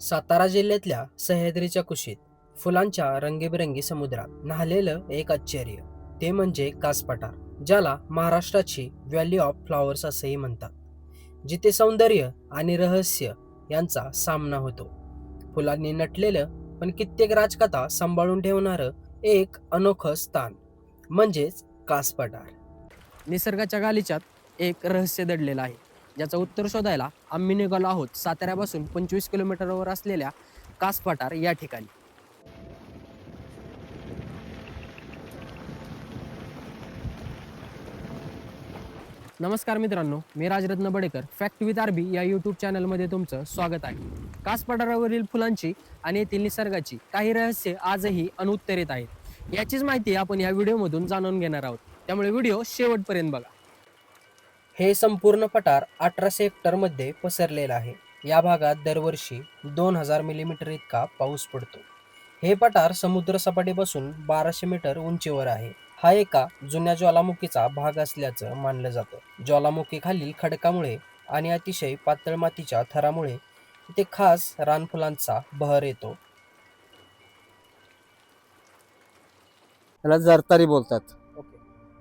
सातारा जिल्ह्यातल्या सह्याद्रीच्या कुशीत फुलांच्या रंगीबेरंगी समुद्रात न्हालेलं एक आश्चर्य. ते म्हणजे कासपठार ज्याला महाराष्ट्राची व्हॅली ऑफ फ्लॉवर्स असेही म्हणतात. जिथे सौंदर्य आणि रहस्य यांचा सामना होतो. फुलांनी नटलेलं पण कित्येक राजकथा सांभाळून ठेवणारं एक अनोखं स्थान म्हणजेच कासपठार. निसर्गाच्या गालीच्यात एक रहस्य दडलेलं आहे. ज्याचं उत्तर शोधायला आम्ही निघालो आहोत साताऱ्यापासून पंचवीस किलोमीटरवर असलेल्या कास पठार या ठिकाणी. नमस्कार मित्रांनो मी Rajratna Badekar fact with R B YouTube चॅनलमध्ये तुमचं स्वागत आहे. कास पठारावरील फुलांची आणि येथील निसर्गाची काही रहस्य आजही अनुत्तरित आहेत. याचीच माहिती आपण या व्हिडिओमधून जाणून घेणार आहोत. त्यामुळे व्हिडिओ शेवटपर्यंत बघा. हे संपूर्ण पठार अठराशे हेक्टरमध्ये पसरलेलं आहे. या भागात दरवर्षी दोन हजार मिलीमीटर इतका पाऊस पडतो. हे पठार समुद्र सपाटीपासून बाराशे मीटर उंचीवर आहे. हा एका जुन्या ज्वालामुखीचा भाग असल्याचं मानलं जातं. ज्वालामुखीखालील खडकामुळे आणि अतिशय पातळ मातीच्या थरामुळे इथे खास रानफुलांचा बहर येतो. त्याला जरतारी बोलतात?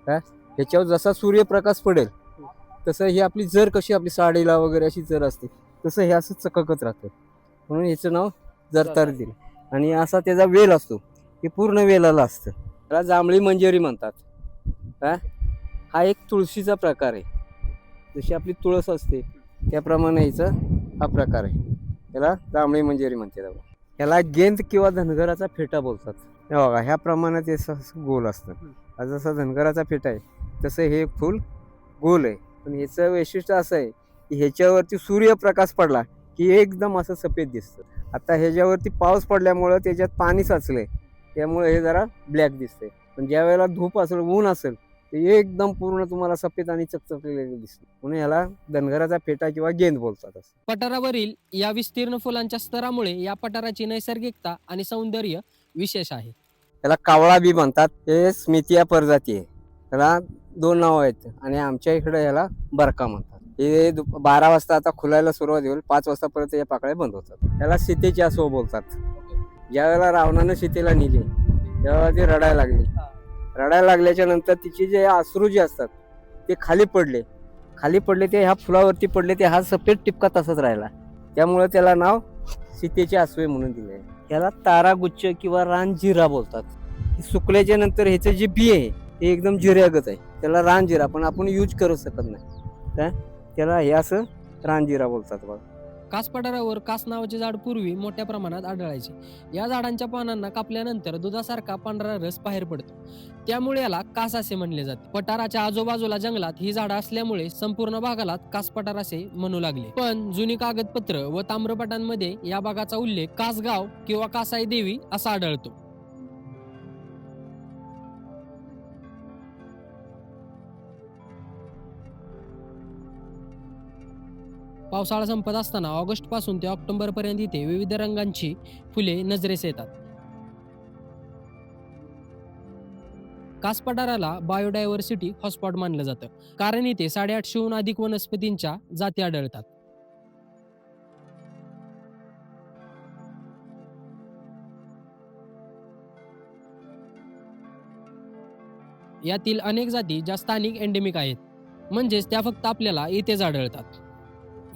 ह्याच्यावर जसा सूर्यप्रकाश पडेल तसं ही आपली जर कशी आपली साडीला वगैरे अशी जर असते तसं हे असं चककत राहतं. म्हणून ह्याचं नाव जरतारी दिलं. आणि असा त्याचा वेल असतो हे पूर्ण वेलाला असतं. त्याला जांभळी मंजेरी म्हणतात. हा? हा एक तुळशीचा प्रकार आहे. जशी आपली तुळस असते त्याप्रमाणे ह्याचा हा प्रकार आहे. त्याला जांभळी मंजेरी म्हणते त्याला. याला गेंद किंवा धनगराचा फेटा बोलतात. हे बघा ह्या प्रमाणात हे गोल असतं. हा जसा धनगराचा फेटा आहे तसं हे फूल गोल आहे. पण ह्याचं वैशिष्ट्य असं आहे की ह्याच्यावरती सूर्यप्रकाश पडला की एकदम असं सफेद दिसतं. आता ह्याच्यावरती पाऊस पडल्यामुळं त्याच्यात पाणी साचलंय. त्यामुळे हे जरा ब्लॅक दिसतंय. पण ज्या वेळेला धूप असेल ऊन असेल ते एकदम पूर्ण तुम्हाला सफेद आणि चकचकलेलं दिसतं. म्हणून ह्याला धनगराचा फेटा किंवा गेंद बोलतात पठारावरील या विस्तीर्ण फुलांच्या स्तरामुळे या पठाराची नैसर्गिकता आणि सौंदर्य विशेष आहे. त्याला कावळा बी म्हणतात. हे स्मिथिया प्रजाती आहे. त्याला दोन नावं आहेत. आणि आमच्या इकडे याला बरका म्हणतात. हे दुप- बारा वाजता आता खुलायला सुरुवात होईल. पाच वाजतापर्यंत या पाकळ्या बंद होतात. याला सीतेची असो बोलतात. ज्या वेळेला रावणानं सीतेला नेली तेव्हा ती रडायला लागली. रडायला लागल्याच्या नंतर तिचे जे अश्रू जे असतात ते खाली पडले. खाली पडले ते ह्या फुलावरती पडले ते हा सफेद टिपका तसाच राहिला. त्यामुळे त्याला नाव सीतेचे आसवे म्हणून दिले याला तारागुच्छ किंवा रानजिरा बोलतात. हे सुकल्याच्या नंतर ह्याचं जे बी आहे ते एकदम जिऱ्यागत आहे. त्याला रानजिरा पण आपण यूज करू शकत नाही. काय? त्याला हे असं रानजिरा बोलतात बघा. कास पठारावर कास नावाचे झाड पूर्वी मोठ्या प्रमाणात आढळायचे. या झाडांच्या पानांना कापल्यानंतर दुधासारखा पांढरा रस बाहेर पडतो. त्यामुळे याला कास असे म्हणले जाते. पठाराच्या आजूबाजूला जंगलात ही झाडं असल्यामुळे संपूर्ण भागाला कास पठार असे म्हणू लागले. पण जुनी कागदपत्र व ताम्रपटांमध्ये या भागाचा उल्लेख कासगाव किंवा कासाई देवी असा आढळतो. पावसाळा संपत असताना ऑगस्टपासून ते ऑक्टोबर पर्यंत इथे विविध रंगांची फुले नजरेस येतात. कास पठाराला बायोडायव्हर्सिटी हॉटस्पॉट मानलं जातं. कारण इथे साडेआठशेहून अधिक वनस्पतींच्या जाती आढळतात. यातील अनेक जाती ज्या स्थानिक एंडेमिक आहेत. म्हणजेच त्या फक्त आपल्याला इथेच आढळतात.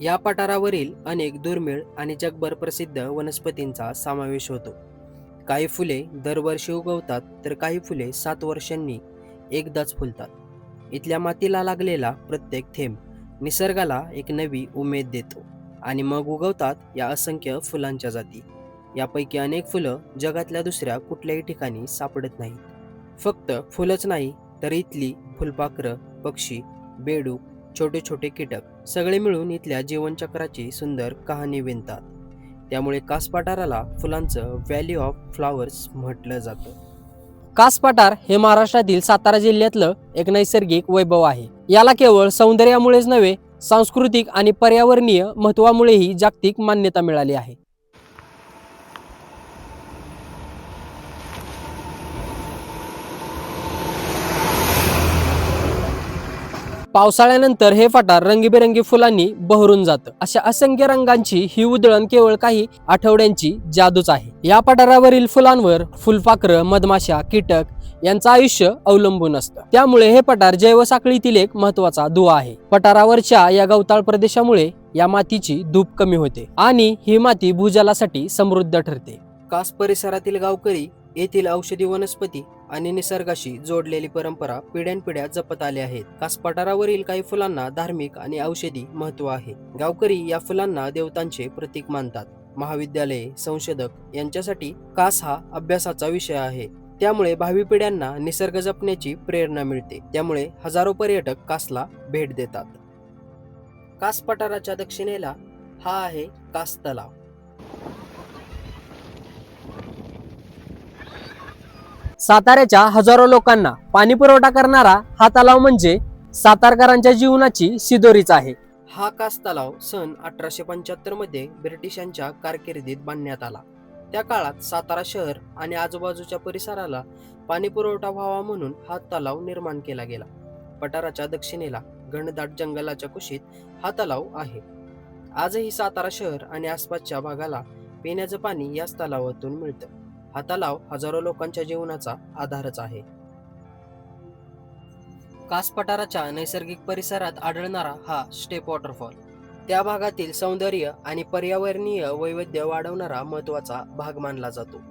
या पठारावरील अनेक दुर्मिळ आणि जगभर प्रसिद्ध वनस्पतींचा समावेश होतो. काही फुले दरवर्षी उगवतात तर काही फुले सात वर्षांनी एकदाच फुलतात. इथल्या मातीला लागलेला प्रत्येक थेंब निसर्गाला एक नवी उमेद देतो आणि मग उगवतात या असंख्य फुलांच्या जाती. यापैकी अनेक फुलं जगातल्या दुसऱ्या कुठल्याही ठिकाणी सापडत नाहीत. फक्त फुलंच नाही तर इथली फुलपाखरं पक्षी बेडूक छोटे छोटे कीटक सगळे मिळून इथल्या जीवनचक्राची सुंदर कहाणी विणतात. त्यामुळे कासपठाराला फुलांचं व्हॅली ऑफ फ्लॉवर्स म्हटलं जातं. कासपठार हे महाराष्ट्रातील सातारा जिल्ह्यातलं एक नैसर्गिक वैभव आहे. याला केवळ सौंदर्यामुळेच नव्हे सांस्कृतिक आणि पर्यावरणीय महत्वामुळेही जागतिक मान्यता मिळाली आहे. पावसाळ्यानंतर हे पठार रंगीबेरंगी फुलांनी बहरून जातं. अशा असंख्य रंगांची ही उधळण केवळ काही आठवड्यांची जादूच आहे. या पठारावरील फुलांवर फुलपाखरं मधमाशा कीटक यांचं आयुष्य अवलंबून असतं. त्यामुळे हे पठार जैवसाखळीतील एक महत्त्वाचा दुवा आहे. पठारावरच्या या गवताळ प्रदेशामुळे या मातीची धूप कमी होते आणि ही माती भूजलासाठी समृद्ध ठरते. कास परिसरातील गावकरी येथील औषधी वनस्पती आणि निसर्गाशी जोडलेली परंपरा पिढ्यानपिढ्या जपत आले आहेत. कास पठारावरील काही फुलांना धार्मिक आणि औषधी महत्त्व आहे. गावकरी या फुलांना देवतांचे प्रतीक मानतात. महाविद्यालये संशोधक यांच्यासाठी कास हा अभ्यासाचा विषय आहे. त्यामुळे भावी पिढ्यांना निसर्ग जपण्याची प्रेरणा मिळते. त्यामुळे हजारो पर्यटक कासला भेट देतात. कास पठाराच्या दक्षिणेला हा आहे कास तलाव साताऱ्याच्या हजारो लोकांना पाणी पुरवठा करणारा हा तलाव म्हणजे सातारकरांच्या जीवनाची सिदोरीच आहे. हा कास तलाव सन अठराशे पंच्याहत्तरमध्ये ब्रिटिशांच्या कारकिर्दीत बांधण्यात आला. त्या काळात सातारा शहर आणि आजूबाजूच्या परिसराला पाणी पुरवठा व्हावा म्हणून हा तलाव निर्माण केला गेला. पठाराच्या दक्षिणेला घनदाट जंगलाच्या कुशीत हा तलाव आहे. आजही सातारा शहर आणि आसपासच्या भागाला पिण्याचं पाणी याच तलावातून मिळतं. हा तलाव हजारो लोकांच्या जीवनाचा आधारच आहे. कास पठाराच्या नैसर्गिक परिसरात आढळणारा हा स्टेप वॉटरफॉल. त्या भागातील सौंदर्य आणि पर्यावरणीय वैविध्य वाढवणारा महत्त्वाचा भाग मानला जातो.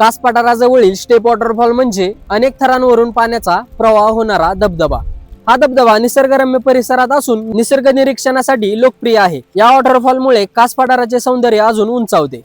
कास पठाराजवळील स्टेप वॉटरफॉल म्हणजे अनेक थरांवरून पाण्याचा प्रवाह होणारा धबधबा. हा धबधबा निसर्गरम्य परिसरात असून निसर्ग निरीक्षणासाठी लोकप्रिय आहे. या वॉटरफॉलमुळे कास पठाराचे सौंदर्य अजून उंचावते.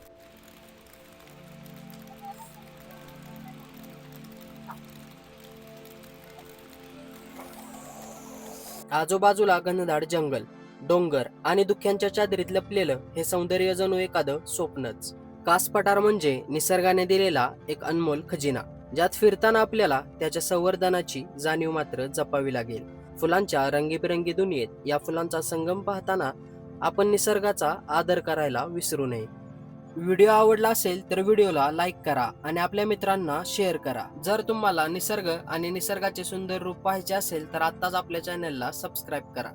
आजूबाजूला घनदाट जंगल डोंगर आणि दुःख्यांच्या चादरीत लपलेलं हे सौंदर्य जणू एखादं स्वप्नच. कास पठार म्हणजे निसर्गाने दिलेला एक अनमोल खजिना. ज्यात फिरताना आपल्याला त्याच्या संवर्धनाची जाणीव मात्र जपावी लागेल. फुलांच्या रंगीबेरंगी दुनियेत या फुलांचा संगम पाहताना आपण निसर्गाचा आदर करायला विसरू नये. व्हिडिओ आवडला असेल तर व्हिडिओला लाईक करा आणि आपल्या मित्रांना शेअर करा. जर तुम्हाला निसर्ग आणि निसर्गाचे सुंदर रूप पाहायचे असेल तर आत्ताच आपल्या चॅनलला सबस्क्राईब करा.